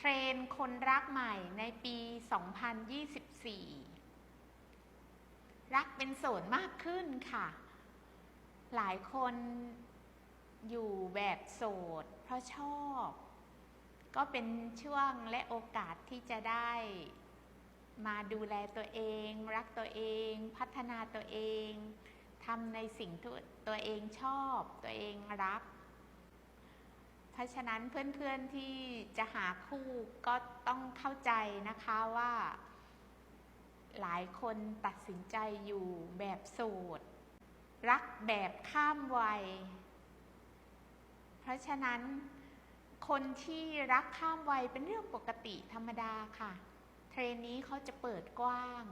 เทรนคนรักใหม่ในปี 2024 รักเป็นโสดมากขึ้นค่ะ หลายคนอยู่แบบโสด เพราะชอบ ก็เป็นช่วงและโอกาสที่จะได้มาดูแลตัวเอง รักตัวเอง พัฒนาตัวเองทำในสิ่งที่ตัวเองชอบ ตัวเองรัก ราะฉะนั้นเพื่อนๆที่จะหาคู่ก็ต้องเข้าใจนะคะว่า หลายคนตัดสินใจอยู่แบบโสดรักแบบข้ามวัย เพราะฉะนั้นคนที่รักข้ามวัยเป็นเรื่องปกติธรรมดาค่ะ เทรนนี้เขาจะเปิดกว้าง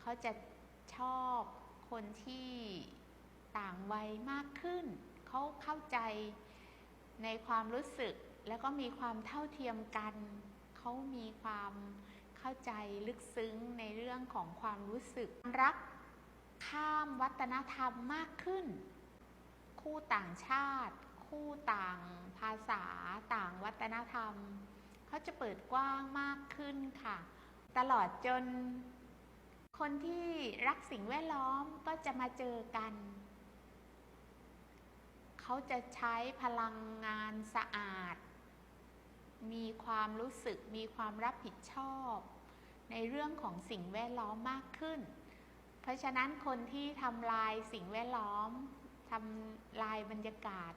เขาจะชอบคนที่ต่างวัยมากขึ้น เขาเข้าใจ ในความรู้สึกแล้วก็มีความเท่าเทียมกัน เขามีความเข้าใจลึกซึ้งในเรื่องของความรู้สึก รักข้ามวัฒนธรรมมากขึ้น คู่ต่างชาติ คู่ต่างภาษาต่างวัฒนธรรม เขาจะเปิดกว้างมากขึ้นค่ะ ตลอดจนคนที่รักสิ่งแวดล้อมก็จะมาเจอกัน เขาจะใช้พลังงานสะอาด มีความรู้สึกมีความรับผิดชอบ ในเรื่องของสิ่งแวดล้อมมากขึ้น เพราะฉะนั้นคนที่ทำลายสิ่งแวดล้อมทำลายบรรยากาศ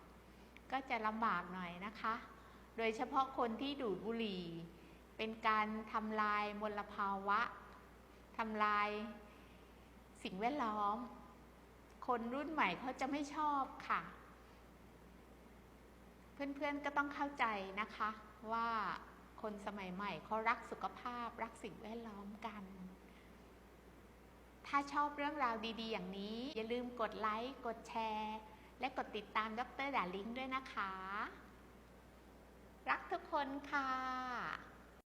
ก็จะลำบากหน่อยนะคะ โดยเฉพาะคนที่ดูดบุหรี่ เป็นการทำลายมลภาวะทำลายสิ่งแวดล้อม คนรุ่นใหม่เขาจะไม่ชอบค่ะ เพื่อนๆก็ต้องเข้าใจนะคะว่าคนสมัยใหม่เขารักสุขภาพรักสิ่งแวดล้อมกัน ถ้าชอบเรื่องราวดีๆ อย่างนี้ อย่าลืมกดไลค์กดแชร์ และกดติดตามดรดาลิงด้วยนะคะ รักทุกคนค่ะ